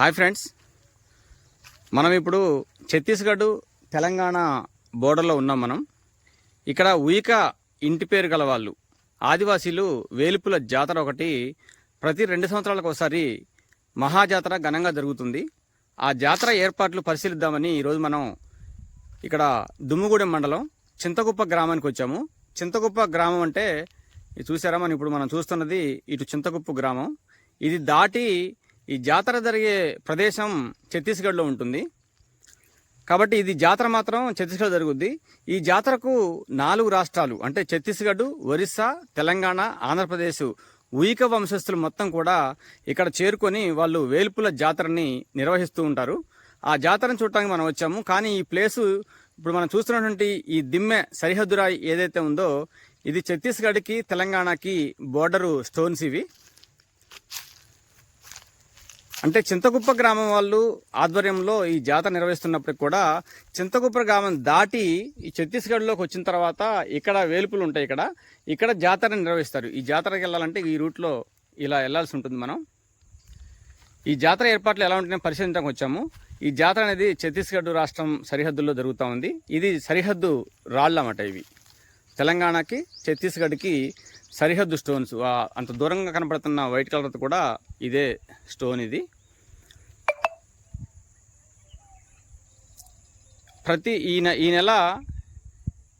Hi friends. మనం ఇప్పుడు ఛత్తీస్గఢ్ తెలంగాణ బోర్డర్లో ఉన్నాం మనం. ఇక్కడ ఉయిక ఇంటి పేరు గల వాళ్ళు ఆదివాసీలు వేలుపుల జాతర ఒకటి ప్రతి రెండు సంవత్సరాలకు ఒకసారి మహాజాతర ఘనంగా జరుగుతుంది. ఆ జాతర ఏర్పాట్లు పరిశీలిద్దామని ఈరోజు మనం ఇక్కడ దుమ్ముగూడెం మండలం చింతకుప్ప గ్రామానికి వచ్చాము. చింతకుప్ప గ్రామం అంటే చూసారా మనం ఇప్పుడు మనం చూస్తున్నది ఇటు చింతగుప్ప గ్రామం. ఇది దాటి ఈ జాతర జరిగే ప్రదేశం ఛత్తీస్గఢ్లో ఉంటుంది. కాబట్టి ఇది జాతర మాత్రం ఛత్తీస్గఢ్ జరుగుద్ది. ఈ జాతరకు నాలుగు రాష్ట్రాలు అంటే ఛత్తీస్గఢ్ ఒరిస్సా తెలంగాణ ఆంధ్రప్రదేశ్ ఉయిక వంశస్థులు మొత్తం కూడా ఇక్కడ చేరుకొని వాళ్ళు వేల్పుల జాతరని నిర్వహిస్తూ ఉంటారు. ఆ జాతరను చూడటానికి మనం వచ్చాము. కానీ ఈ ప్లేసు ఇప్పుడు మనం చూస్తున్నటువంటి ఈ దిమ్మె సరిహద్దు రాయి ఏదైతే ఉందో ఇది ఛత్తీస్గఢ్కి తెలంగాణకి బోర్డరు స్టోన్స్ ఇవి. అంటే చింతకుప్ప గ్రామం వాళ్ళు ఆధ్వర్యంలో ఈ జాతర నిర్వహిస్తున్నప్పటికి కూడా చింతకుప్ప గ్రామం దాటి ఈ ఛత్తీస్గఢ్లోకి వచ్చిన తర్వాత ఇక్కడ వేలుపులు ఉంటాయి ఇక్కడ. ఇక్కడ జాతర నిర్వహిస్తారు. ఈ జాతరకి వెళ్ళాలంటే ఈ రూట్లో ఇలా వెళ్ళాల్సి ఉంటుంది మనం. ఈ జాతర ఏర్పాట్లు ఎలా ఉంటుందో పరిశీలించడానికి వచ్చాము. ఈ జాతర అనేది ఛత్తీస్గఢ్ రాష్ట్రం సరిహద్దుల్లో జరుగుతూ ఉంది. ఇది సరిహద్దు రాళ్ళు అన్నమాట ఇవి. తెలంగాణకి ఛత్తీస్గఢ్కి సరిహద్దు స్టోన్స్ అంత దూరంగా కనపడుతున్న వైట్ కలర్ కూడా ఇదే స్టోన్ ఇది. ప్రతి ఈ నె ఈ నెల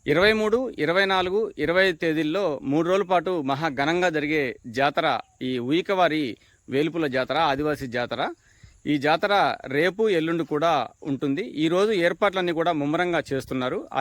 ఇరవై మూడు ఇరవై నాలుగు ఇరవై తేదీల్లో మూడు రోజుల పాటు మహా ఘనంగా జరిగే జాతర ఈ ఉయికవారి వేలుపుల జాతర ఆదివాసీ జాతర. ఈ జాతర రేపు ఎల్లుండి కూడా ఉంటుంది. ఈరోజు ఏర్పాట్లన్నీ కూడా ముమ్మరంగా చేస్తున్నారు. ఆ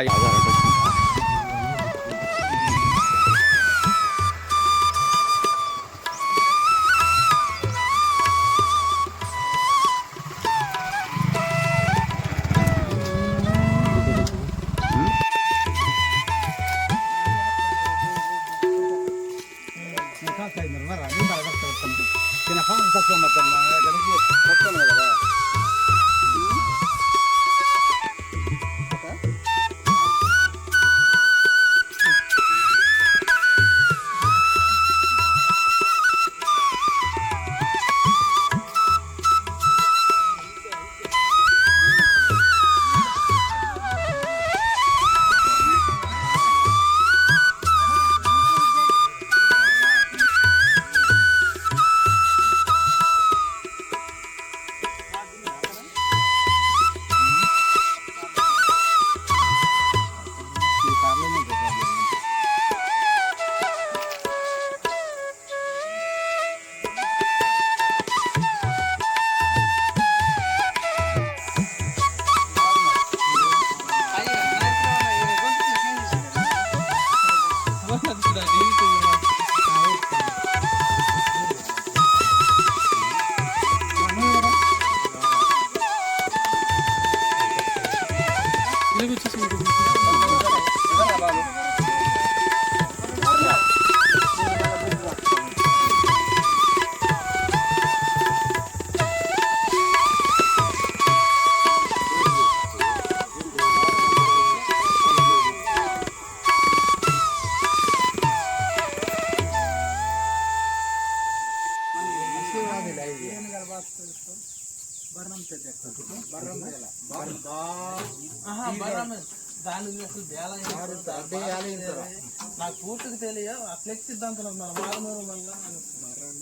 నాకు పూర్తిగా తెలియ ఆ ఫ్లెక్స్ సిద్ధాంతం మన మారుమూరు వల్ల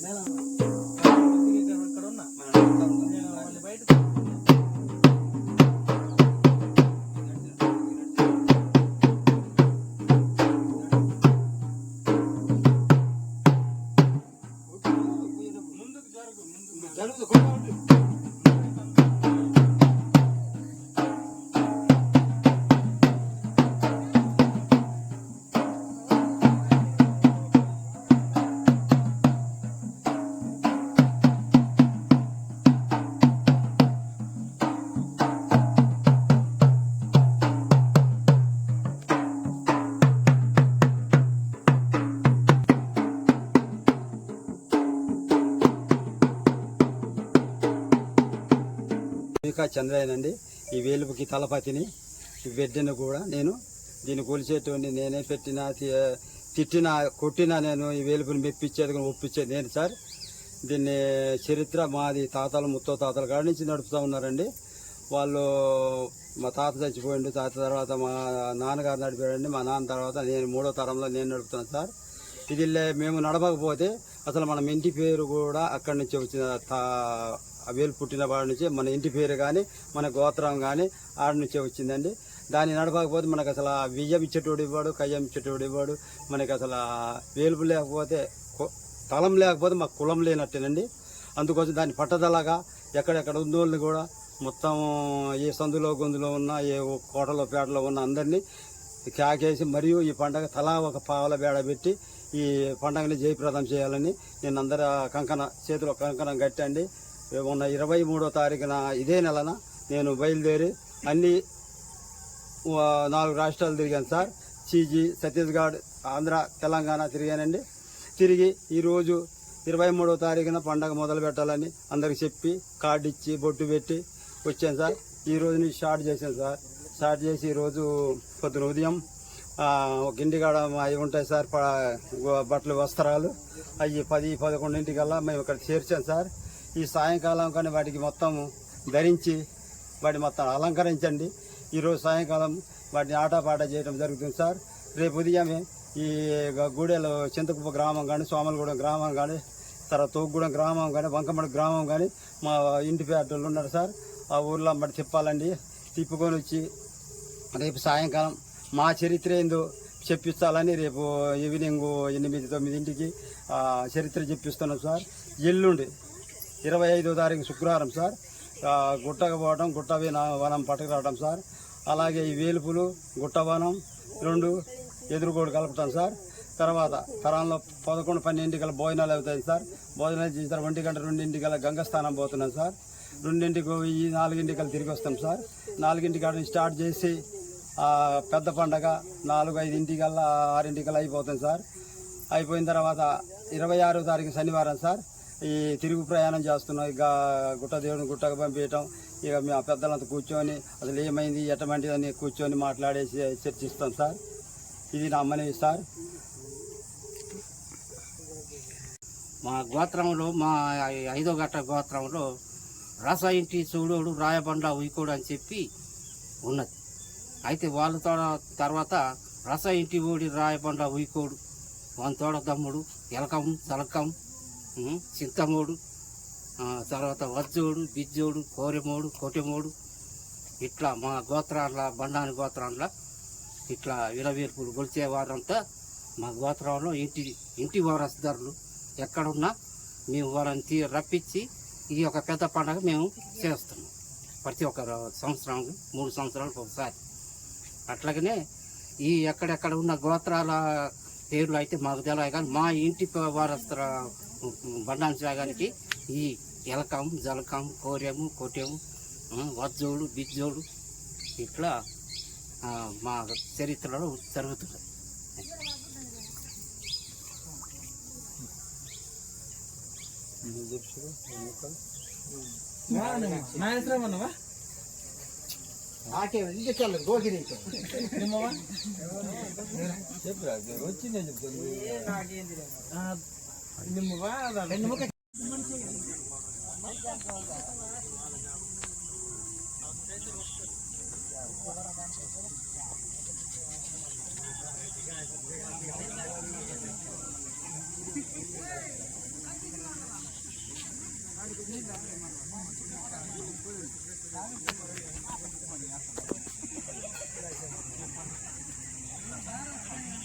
నేను ఇక్కడ ఉన్నా నేను మళ్ళీ బయట ఇంకా చంద్రయ్యనండి. ఈ వేలుపుకి తలపతిని ఈ బిడ్డను కూడా నేను దీన్ని కొలిచేటువంటి నేనే పెట్టిన తిట్టినా కొట్టినా నేను ఈ వేలుపుని మెప్పించేది కూడా ఒప్పించేది నేను సార్. దీన్ని చరిత్ర మాది తాతలు ముత్తో తాతల కాడి నుంచి నడుపుతూ ఉన్నారండి. వాళ్ళు మా తాత చచ్చిపోయిండు తాత తర్వాత మా నాన్నగారు నడిపాడండి మా నాన్న తర్వాత నేను మూడో తరంలో నేను నడుపుతున్నాను సార్. ఇది మేము నడవకపోతే అసలు మనం ఇంటి పేరు కూడా అక్కడి నుంచి వచ్చిన తా ఆ వేలు పుట్టిన వాడి నుంచి మన ఇంటి పేరు కానీ మన గోత్రం కానీ ఆడి నుంచే వచ్చిందండి. దాన్ని నడపకపోతే మనకు అసలు వియ్యం బియ్యం ఇచ్చేటోడు ఇవ్వడు కయ్యం ఇచ్చేటోడు ఇవ్వడు. మనకి అసలు వేలుపు లేకపోతే తలం లేకపోతే మాకు కులం లేనట్టేనండి. అందుకోసం దాన్ని పట్టదలగా ఎక్కడెక్కడ ఉందోళ్ళని కూడా మొత్తం ఏ సందులో గొంతులో ఉన్న ఏ కోటలో పేటలో ఉన్న అందరినీ కాకేసి మరియు ఈ పండగ తలా ఒక పావల బేడ పెట్టి ఈ పండుగని జయప్రదం చేయాలని నేను అందరి కంకణ చేతిలో కంకణం కట్టండి. మొన్న ఇరవై మూడో తారీఖున ఇదే నెలన నేను బయలుదేరి అన్ని నాలుగు రాష్ట్రాలు తిరిగాను సార్. చీజీ ఛత్తీస్గఢ్ ఆంధ్ర తెలంగాణ తిరిగానండి. తిరిగి ఈరోజు ఇరవై మూడో తారీఖున పండగ మొదలు పెట్టాలని అందరికి చెప్పి కార్డు ఇచ్చి బొట్టు పెట్టి వచ్చాను సార్. ఈ నుంచి స్టార్ట్ చేశాను సార్. స్టార్ట్ చేసి ఈరోజు పొద్దున ఉదయం గిండిగాడ ఒక ఇంటికాడ అవి ఉంటాయి సార్ బట్టలు వస్త్రాలు. అవి పది పదకొండింటికల్లా మేము ఇక్కడ చేర్చాం సార్. ఈ సాయంకాలం కానీ వాటికి మొత్తం ధరించి వాటిని మొత్తం అలంకరించండి. ఈరోజు సాయంకాలం వాటిని ఆటపాట చేయడం జరుగుతుంది సార్. రేపు ఉదయమే ఈ గ- గూడెలో చింతకుప్ప గ్రామం కానీ సోమలగూడెం గ్రామం కానీ తర్వాత తోగూడెం గ్రామం కానీ వంకమడి గ్రామం కానీ మా ఇంటి పేటలు ఉన్నారు సార్. ఆ ఊర్లో మరి తిప్పాలండి. తిప్పుకొని వచ్చి రేపు సాయంకాలం మా చరిత్ర ఏందో చెప్పిస్తాలని రేపు ఈవినింగ్ ఎనిమిది తొమ్మిదింటికి చరిత్ర చెప్పిస్తున్నాం సార్. ఎల్లుండి ఇరవై ఐదో తారీఖు శుక్రవారం సార్. గుట్టకు పోవడం గుట్ట వనం పట్టుకురావడం సార్. అలాగే ఈ వేలుపులు గుట్టవనం రెండు ఎదురుగోడు కలుపుతాం సార్. తర్వాత తరంలో పదకొండు పన్నెండింటికల భోజనాలు అవుతాయి సార్. భోజనాలు చేసిన తర్వాత ఒంటి గంట రెండింటికల గంగస్థానం పోతున్నాం సార్. రెండింటికి ఈ నాలుగింటికల్ తిరిగి వస్తాం సార్. నాలుగింటికి అక్కడ స్టార్ట్ చేసి పెద్ద పండగ నాలుగు ఐదింటికల్లా ఆరింటికల్లా అయిపోతుంది సార్. అయిపోయిన తర్వాత ఇరవై ఆరో తారీఖు శనివారం సార్. ఈ తిరుగు ప్రయాణం చేస్తున్నాం. ఇక గుట్ట దేవుడిని గుట్టకు పంపించటం ఇక మేము పెద్దలంతా కూర్చొని అసలు ఏమైంది ఎటువంటిదని కూర్చొని మాట్లాడేసి చర్చిస్తాం సార్. ఇది నా మనవి సార్. మా గోత్రంలో మా ఐదో గట్ట గోత్రంలో రస ఇంటి చూడోడు రాయబండ ఉయ్కోడు అని చెప్పి ఉన్నది. అయితే వాళ్ళ తోడ తర్వాత రస ఇంటి ఊడి రాయబండ ఉయ్కోడు. వాళ్ళ తోడ తమ్ముడు ఎలకం తలకం చింతమోడు తర్వాత వజ్జోడు బిజ్జోడు కోరెమోడు కోటెమోడు ఇట్లా మా గోత్రాల బండాని గోత్రాన్ల ఇట్లా విలవేర్పులు గొలిచేవారంతా మా గోత్రంలో ఇంటి ఇంటి వారసుదారులు. ఎక్కడున్నా మేము వాళ్ళని తీ రప్పించి ఈ యొక్క పెద్ద పండగ మేము చేస్తున్నాం. ప్రతి ఒక్క ర- సంవత్సరం మూడు సంవత్సరాలకు ఒకసారి. అట్లాగనే ఈ ఎక్కడెక్కడ ఉన్న గోత్రాల పేర్లు అయితే మాకు తెలియదు కానీ మా ఇంటి వారసుల బండాని సాగానికి ఈ ఎలకం జలకం కోరెము కొట్టెము వజ్జోడు బిజ్జోడు ఇట్లా మా చరిత్రలో జరుగుతుంది. నాకే ఇంటికి వెళ్ళదు గోకి వచ్చింది Thank you. Thank you.